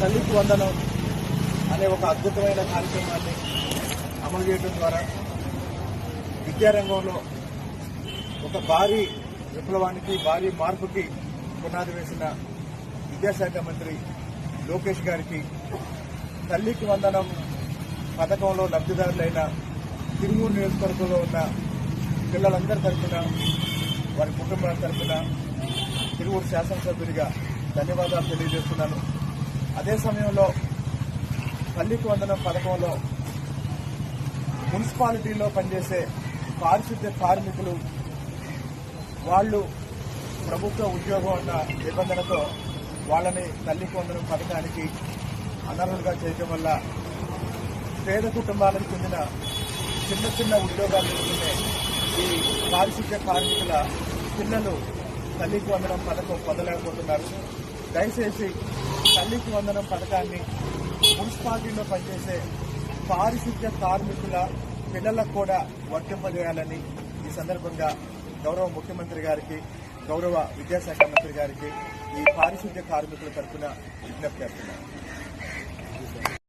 తల్లికి వందనం అనే ఒక అద్భుతమైన కార్యక్రమాన్ని అమలు చేయడం ద్వారా విద్యారంగంలో ఒక భారీ విప్లవానికి భారీ మార్పుకి పునాది వేసిన విద్యాశాఖ మంత్రి లోకేష్ గారికి తల్లికి వందనం పథకంలో లబ్ధిదారులైన తిరుమూరు నియోజకవర్గంలో ఉన్న పిల్లలందరి తరఫున వారి కుటుంబాల తరఫున తిరుమూరు శాసనసభ్యుడిగా ధన్యవాదాలు తెలియజేస్తున్నాను. అదే సమయంలో తల్లికి వందనం పథకంలో మున్సిపాలిటీలో పనిచేసే పారిశుద్ధ్య కార్మికులు వాళ్ళు ప్రభుత్వ ఉద్యోగం అన్న నిబంధనతో వాళ్ళని తల్లికి వందనం పథకానికి అనర్హులుగా చేయడం వల్ల పేద కుటుంబాలకు చెందిన చిన్న చిన్న ఉద్యోగాలు చేసుకునే ఈ పారిశుద్ధ్య కార్మికుల పిల్లలు తల్లికి వందనం పథకం పొందలేకపోతున్నారు. దయచేసి తల్లికి వందనం పథకాన్ని మున్సిపాలిటీలో పనిచేసే పారిశుద్ధ్య కార్మికుల పిల్లలకు కూడా వర్తింపజేయాలని ఈ సందర్భంగా గౌరవ ముఖ్యమంత్రి గారికి గౌరవ విద్యాశాఖ మంత్రి గారికి ఈ పారిశుద్ధ్య కార్మికుల తరఫున విజ్ఞప్తి చేస్తున్నారు